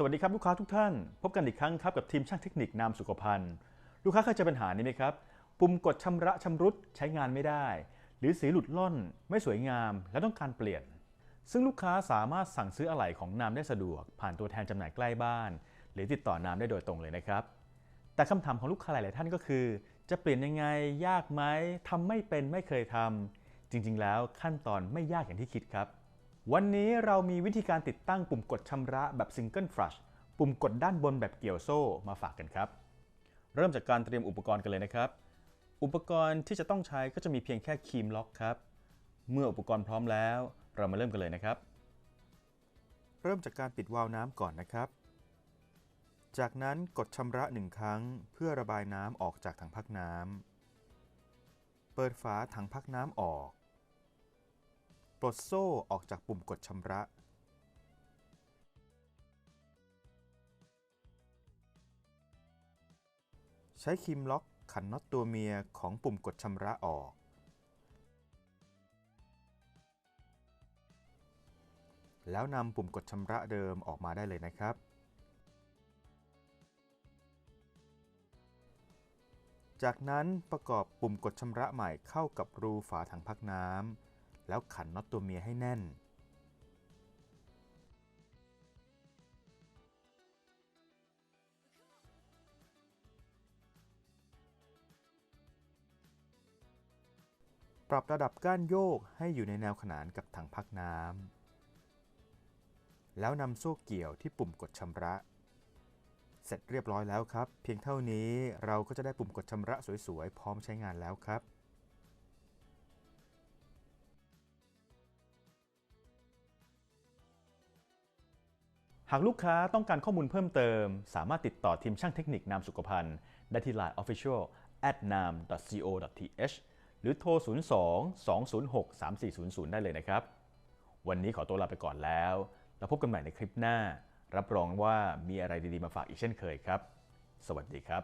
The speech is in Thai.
สวัสดีครับลูกค้าทุกท่าน พบกันอีกครั้งครับกับทีมช่างเทคนิคนามสุขภัณฑ์ ลูกค้าเคยเจอปัญหานี้ไหมครับ ปุ่มกดชำระชำรุดใช้งานไม่ได้ หรือสีหลุดล่อน ไม่สวยงาม และต้องการเปลี่ยน ซึ่งลูกค้าสามารถสั่งซื้ออะไหล่ของนามได้สะดวก ผ่านตัวแทนจำหน่ายใกล้บ้าน หรือติดต่อนามได้โดยตรงเลยนะครับ แต่คำถามของลูกค้าหลาย ๆ ท่านก็คือ จะเปลี่ยนยังไงยากไหมทำไม่เป็นไม่เคยทำจริง ๆ แล้วขั้นตอนไม่ยากอย่างที่คิดครับ วันนี้เรามีวิธีการติดตั้งปุ่มกดชำระแบบซิงเกิลฟลัชปุ่มกดด้านบนแบบเกี่ยวโซ่มาฝากกันครับ เริ่มจากการเตรียมอุปกรณ์กันเลยนะครับ อุปกรณ์ที่จะต้องใช้ก็จะมีเพียงแค่ครีมล็อกครับ เมื่ออุปกรณ์พร้อมแล้ว เรามาเริ่มกันเลยนะครับ เริ่มจากการปิดวาล์วน้ำก่อนนะครับ จากนั้นกดชำระหนึ่งครั้ง เพื่อระบายน้ำออกจากถังพักน้ำเปิดฝาถังพักน้ำออก ปลดโซ่ออกจากปุ่มกดชำระ ใช้คีมล็อกขันน็อตตัวเมียของปุ่มกดชำระออก แล้วนำปุ่มกดชำระเดิมออกมาได้เลยนะครับ จากนั้นประกอบปุ่มกดชำระใหม่เข้ากับรูฝาถังพักน้ำ แล้วขันน็อตตัวเมียให้แน่น ปรับระดับก้านโยกให้อยู่ในแนวขนานกับถังพักน้ำ แล้วนำโซ่เกี่ยวที่ปุ่มกดชำระเสร็จเรียบร้อยแล้วครับ เพียงเท่านี้เราก็จะได้ปุ่มกดชำระสวยๆ พร้อมใช้งานแล้วครับ หากลูกค้าต้องการข้อมูลเพิ่มเติม สามารถติดต่อทีมช่างเทคนิคนามสุขภัณฑ์ได้ที่ Line Official at nam.co.th หรือโทร 02 206 3400 ได้เลยนะครับ วันนี้ขอตัวลาไปก่อนแล้ว แล้วพบกันใหม่ในคลิปหน้า รับรองว่ามีอะไรดีๆมาฝากอีกเช่นเคยครับ สวัสดีครับ